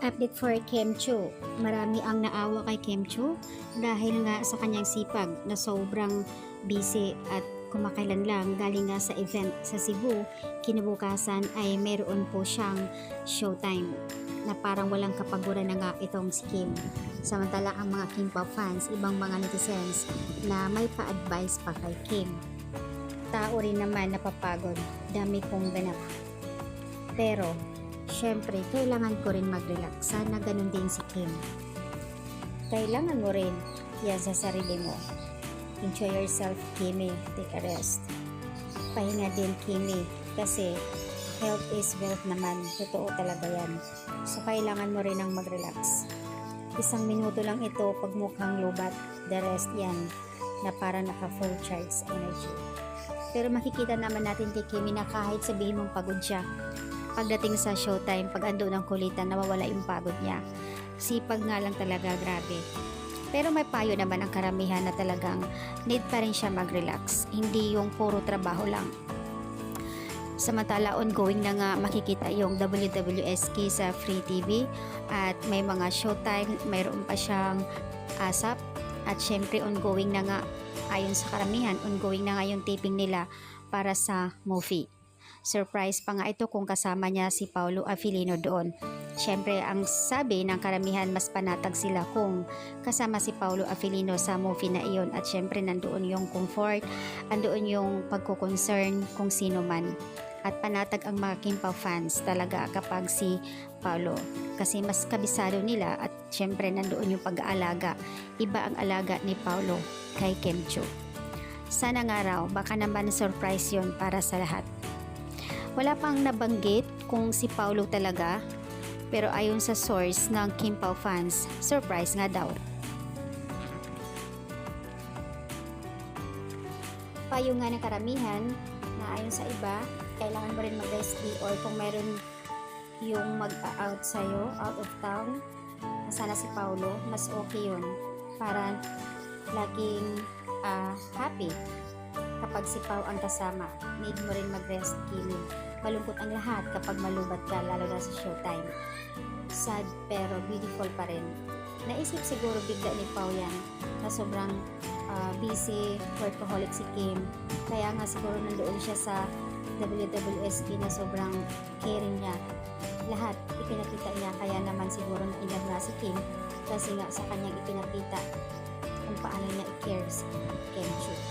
update for Kim Chu. Marami ang naawa kay Kim Chu dahil nga sa kanyang sipag na sobrang busy at kumakailan lang galing nga sa event sa Cebu, kinabukasan ay meron po siyang showtime na parang walang kapaguran na nga itong si Kim. Samantala ang mga Kim Pop fans, ibang mga netizens na may pa-advise pa kay Kim. Tao rin naman napapagod, dami kong ganap. Pero, syempre, kailangan ko rin mag-relax. Sana ganun din si Kim. Kailangan mo rin yan sa sarili mo. Enjoy yourself, Kimi. Take a rest. Pahinga din, Kimi. Kasi, health is wealth naman. Totoo talaga yan. So, kailangan mo rin ang mag-relax. Isang minuto lang ito pag mukhang lubat. The rest yan na para naka-full charge energy. Pero makikita naman natin kay Kimi na kahit sabihin mong pagod siya, pagdating sa showtime, pag ando ng kulitan, nawawala yung pagod niya. Sipag nga lang talaga, grabe. Pero may payo naman ang karamihan na talagang need pa rin siya mag-relax. Hindi yung puro trabaho lang. Samantala ongoing na nga makikita yung WWSK sa Free TV at may mga showtime, mayroon pa siyang ASAP at syempre ongoing na nga ayon sa karamihan, ongoing na nga yung taping nila para sa movie. Surprise pa nga ito kung kasama niya si Paulo Afilino doon. Syempre, ang sabi ng karamihan mas panatag sila kung kasama si Paulo Afilino sa movie na iyon at syempre nandoon yung comfort, andoon yung pagkukonsern kung sino man. At panatag ang mga Kimpa fans talaga kapag si Paulo kasi mas kabisado nila at syempre nandoon yung pag-aalaga. Iba ang alaga ni Paulo kay Kim Chu. Sana nga raw, baka naman surprise yon para sa lahat. Wala pang nabanggit kung si Paulo talaga, pero ayon sa source ng Kim Pao fans, surprise nga daw. Payo nga ng karamihan na ayon sa iba, kailangan mo rin mag-rest day or kung meron yung mag-out sa'yo, out of town, na sana si Paulo, mas okay yun para laging ah, happy kapag si Pau ang kasama. Need mo rin mag-rest, Kimi. Malungkot ang lahat kapag malubat ka, lalo na sa showtime. Sad pero beautiful pa rin. Naisip siguro bigla ni Pau yan na sobrang ah, busy, workaholic si Kim. Kaya nga siguro nandoon siya sa WWSK na sobrang caring niya. Lahat ipinakita niya kaya naman siguro na inlove nga si Kim kasi nga sa kanyang ipinakita kung paano niya i-care si Kim Chu.